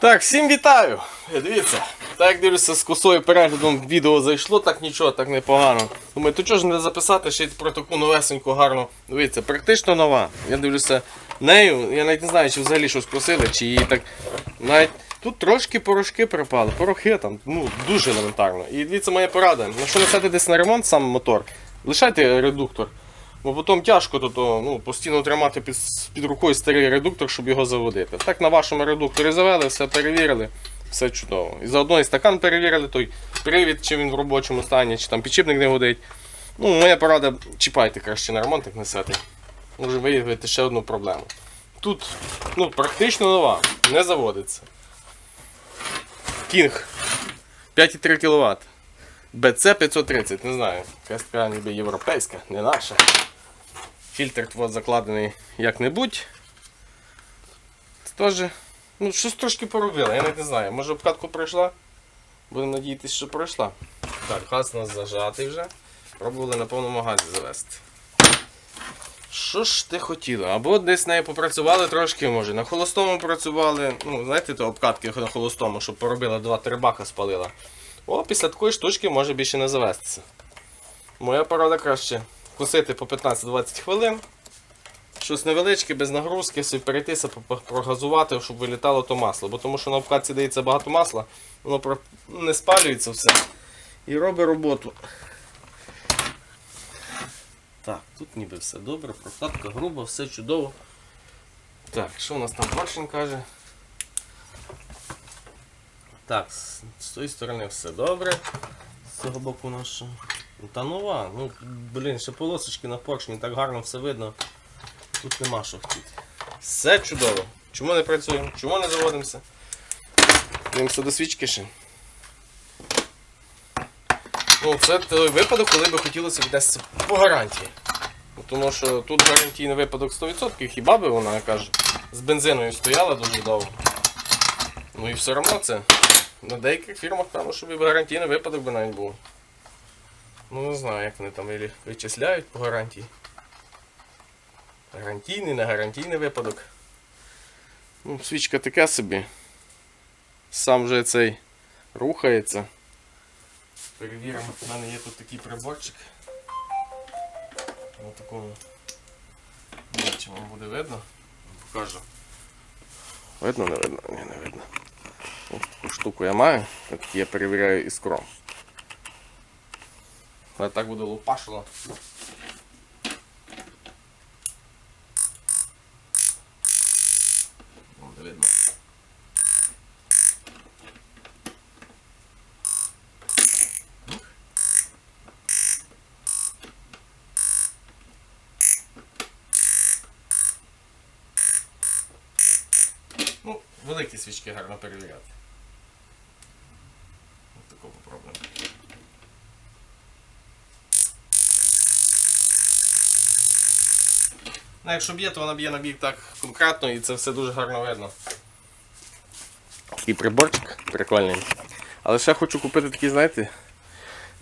Так, всім вітаю! Дивіться, так як дивлюся з косою переглядом відео зайшло, так нічого, так непогано. Думаю, то чого ж не записати ще й про таку новесеньку гарну. Дивіться, практично нова. Я дивлюся нею, я навіть не знаю, чи взагалі щось просили, чи її так. Навіть тут трошки порошки припали, порохи там, ну дуже елементарно. І дивіться, моя порада. Якщо несете десь на ремонт сам мотор, лишайте редуктор. Бо потім тяжко то, то, ну, постійно тримати під, під рукою старий редуктор, щоб його заводити. Так на вашому редукторі завели, все перевірили, все чудово. І заодно і стакан перевірили, той привід, чи він в робочому стані, чи там підчіпник не годить. Ну, моя порада, чіпайте краще на ремонт, як несете. Може виявити ще одну проблему. Тут ну, практично нова, не заводиться. Кінг 5,3 кВт. BC 530, не знаю. Якась така ніби європейська, не наша. Фільтр от закладений як-небудь. Це теж. Ну, щось трошки поробили, я навіть не знаю. Може обкатку пройшла? Будемо надіятися, що пройшла. Так, газ у нас зажатий вже. Пробували на повному газі завести. Що ж ти хотіла? Або десь нею попрацювали трошки, може, на холостому працювали. Ну, знаєте, то обкатки на холостому, щоб поробила 2-3 бака спалила. О, після такої штучки може більше не завестися. Моя порада краще косити по 15-20 хвилин. Щось невеличке, без нагрузки, собі перейтися, прогазувати, щоб вилітало то масло. Бо тому що на обкатці дається багато масла, воно не спалюється все. І робить роботу. Так, тут ніби все добре, прокладка груба, все чудово. Так, що у нас там поршень каже? Так, з, тої сторони все добре. З цього боку наша. Ну, Та нова. Ну, блін, ще полосочки на поршні, так гарно все видно. Тут нема що хотіти. Все чудово. Чому не працюємо? Чому не заводимося? Дивимося до свічки ще. Ну, це той випадок, коли би хотілося віднести по гарантії. Ну, Тому що тут гарантійний випадок 100%, хіба би вона, яка ж з бензиною стояла дуже довго. Ну і все одно це. На деяких фірмах там, щоб гарантійний випадок би навіть був. Ну не знаю, як вони там вичисляють по гарантії. Гарантійний, не гарантійний випадок. Ну, свічка така собі. Сам вже цей рухається. Перевіримо, в мене є тут такий приборчик. На такому. Чи вам буде видно? Покажу. Видно, не видно? Ні, не видно. Ось таку штуку я маю, так я перевіряю іскром. Але так буде лупашило. Буде видно. Ну, великі свічки гарно перевіряти. Ось таку попробуємо. Ну, якщо б'є, то вона б'є на бік так конкретно і це все дуже гарно видно. Такий приборчик прикольний. Але ще хочу купити такий, знаєте,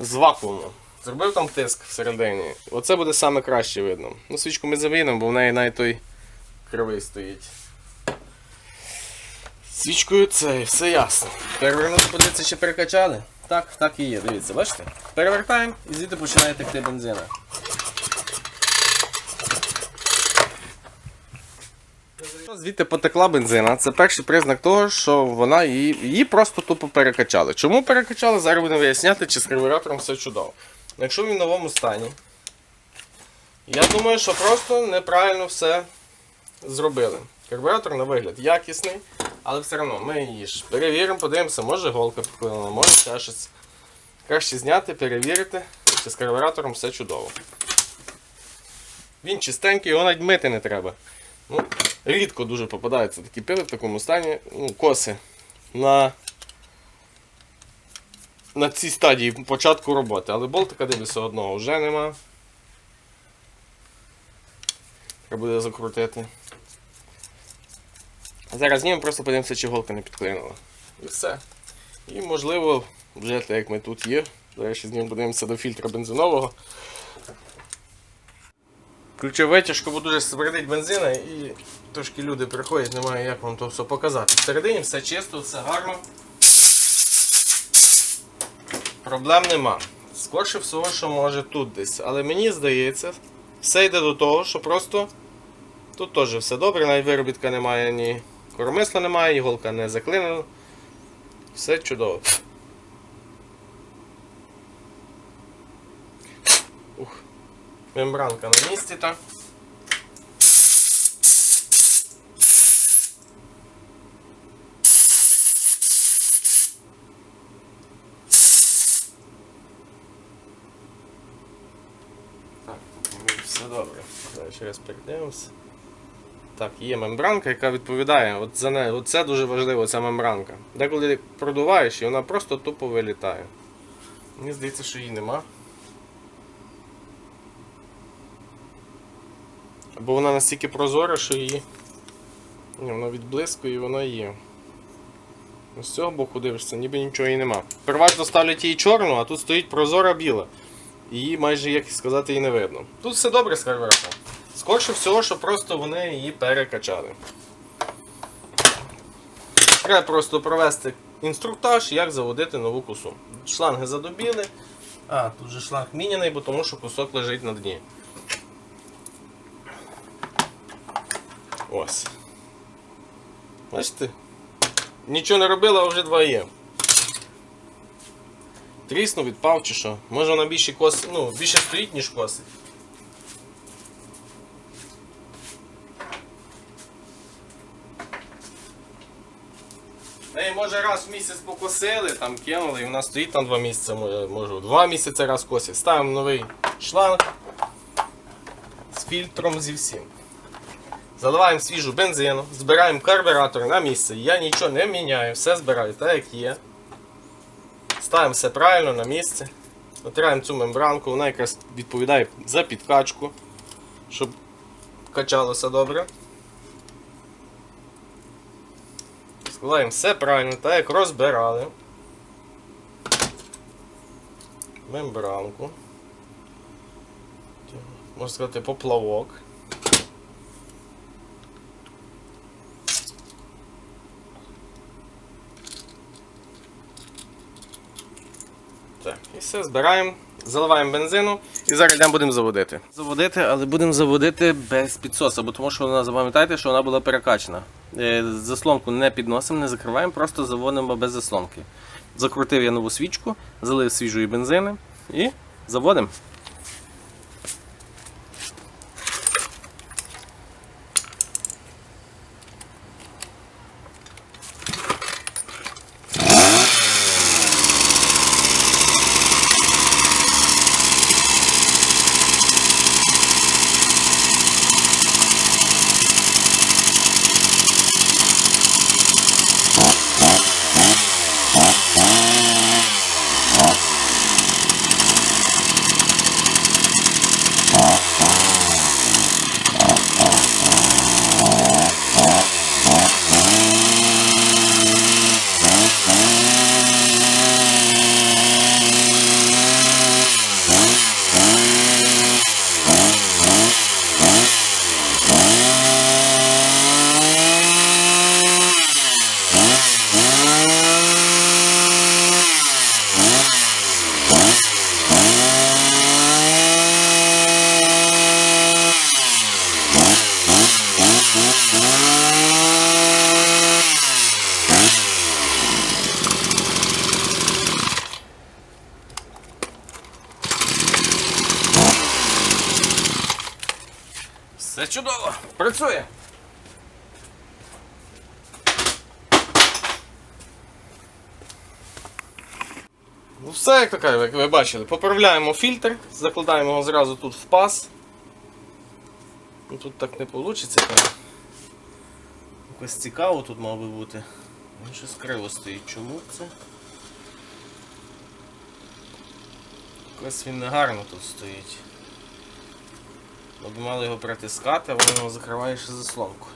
з вакуумом. Зробив там тиск всередині. Оце буде саме краще видно. Ну, свічку ми завінемо, бо в неї навіть той кривий стоїть. Свічкою це все ясно. Перевернути, подивитися, чи перекачали. Так, так і є, дивіться, бачите? Перевертаємо і звідти починає текти бензина. Якщо Звідти потекла бензина, це перший признак того, що вона її, її просто тупо перекачали. Чому перекачали? Зараз будемо виясняти, чи з карбюратором все чудово. Якщо він в новому стані, я думаю, що просто неправильно все зробили. Карбюратор на вигляд якісний, але все одно ми її ж перевіримо, подивимося, може голка підклинила, може ще щось. Краще зняти, перевірити, чи з карбюратором все чудово. Він чистенький, його навіть мити не треба. Ну, рідко дуже попадаються такі пили в такому стані, ну, коси на, на цій стадії початку роботи. Але болтика дивлюся одного вже нема. Треба буде закрутити. Зараз знімемо, просто подивимося, чи голка не підклинила. І все. І можливо, вже так як ми тут є. Зараз ще знімемо, подивимося до фільтра бензинового. Включив витяжку, бо дуже бензина і трошки люди приходять, немає як вам то все показати. Всередині все чисто, все гарно. Проблем нема. Скорше всього, що може тут десь. Але мені здається, все йде до того, що просто тут теж все добре, навіть виробітка немає, ні коромисла немає, іголка не заклинена. Все чудово. Мембранка на місці так. Так, все добре. Раз перейдемося. Так, є мембранка, яка відповідає. От за нею. От це дуже важливо, ця мембранка. Деколи продуваєш і вона просто тупо вилітає. Мені здається, що її нема. Бо вона настільки прозора, що її. Ні, вона відблискує і вона є. Ну, З цього боку дивишся, ніби нічого і нема. Переважно ставлять її чорну, а тут стоїть прозора біла. Її майже, як сказати, і не видно. Тут все добре з карбюратором. Скорше всього, що просто вони її перекачали. Треба просто провести інструктаж, як заводити нову косу. Шланги задобіли. А, тут же шланг міняний, бо тому що кусок лежить на дні. Ось. Бачите? Нічого не робила, а вже два є. Тріснув, відпав чи що. Може вона більше коси, ну, більше стоїть, ніж косить. Неї може раз в місяць покосили, там кинули, і вона стоїть там два місяці, може два місяці раз косить. Ставимо новий шланг з фільтром зі всім. Заливаємо свіжу бензину, збираємо карбюратор на місце. Я нічого не міняю, все збираю так, як є. Ставимо все правильно на місце. Натираємо цю мембранку, вона якраз відповідає за підкачку, щоб качалося добре. Складаємо все правильно, так як розбирали. Мембранку. Можна сказати, поплавок. Так, і все, збираємо, заливаємо бензину і зараз йдемо будемо заводити. Заводити, але будемо заводити без підсоса, бо тому що вона запам'ятайте, що вона була перекачана. Е, Заслонку не підносимо, не закриваємо, просто заводимо без заслонки. Закрутив я нову свічку, залив свіжої бензини і заводимо. Все чудово! Працює! Ну все як кажуть, як ви бачили. Поправляємо фільтр, закладаємо його зразу тут в паз. Ну, тут так не вийде. Якось цікаво тут мав би бути. Він щось криво стоїть. Чому це? Якось він не гарно тут стоїть. Щоб мало його притискати, а воно закриває ще заслонку.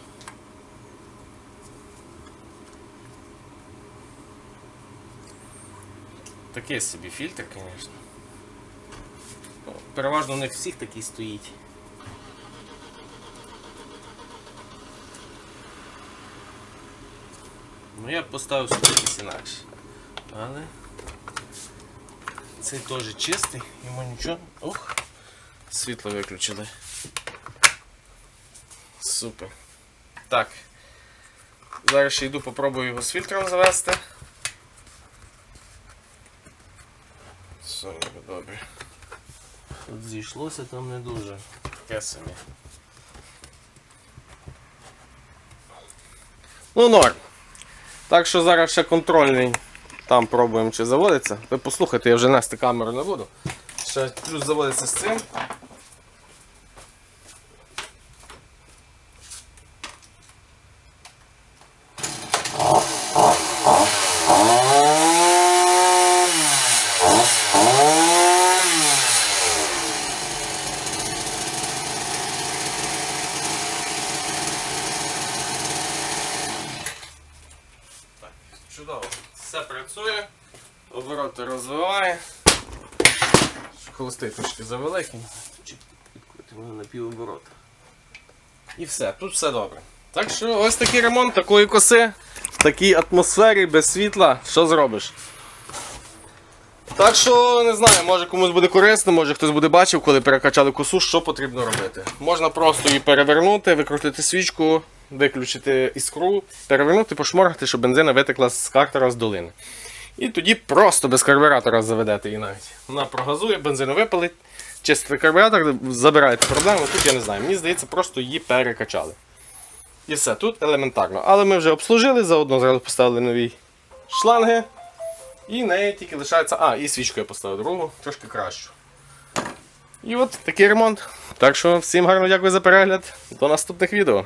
Такий собі фільтр, звісно. Ну, переважно у них всіх такий стоїть. Ну я б поставив сюди якийсь інакше. Але цей теж чистий, йому нічого... Ох, світло виключили. Супер. Так. Зараз ще йду попробую його з фільтром завести. Все, ніби добре. Тут зійшлося там не дуже. Таке собі. Ну, норм. Так що зараз ще контрольний. Там пробуємо чи заводиться. Ви послухайте, я вже нести камеру не буду. Ще плюс заводиться з цим. Так, чудово. Все працює, обороти розвиває. Холостий трошки завеликий. Чи підкрутимо на. І все, тут все добре. Так що ось такий ремонт такої коси в такій атмосфері без світла. Що зробиш? Так що не знаю, може комусь буде корисно, може хтось буде бачив, коли перекачали косу, що потрібно робити. Можна просто її перевернути, викрутити свічку, виключити іскру, перевернути, пошморгати, щоб бензина витекла з картера з долини. І тоді просто без карбюратора заведете її навіть. Вона прогазує, бензин випалить, чистите карбюратор, забираєте проблему. Тут я не знаю. Мені здається, просто її перекачали. І все, тут елементарно. Але ми вже обслужили, заодно зразу поставили нові шланги. І неї тільки лишається. А, і свічку я поставив другу, трошки кращу. І от такий ремонт. Так що всім гарно дякую за перегляд. До наступних відео.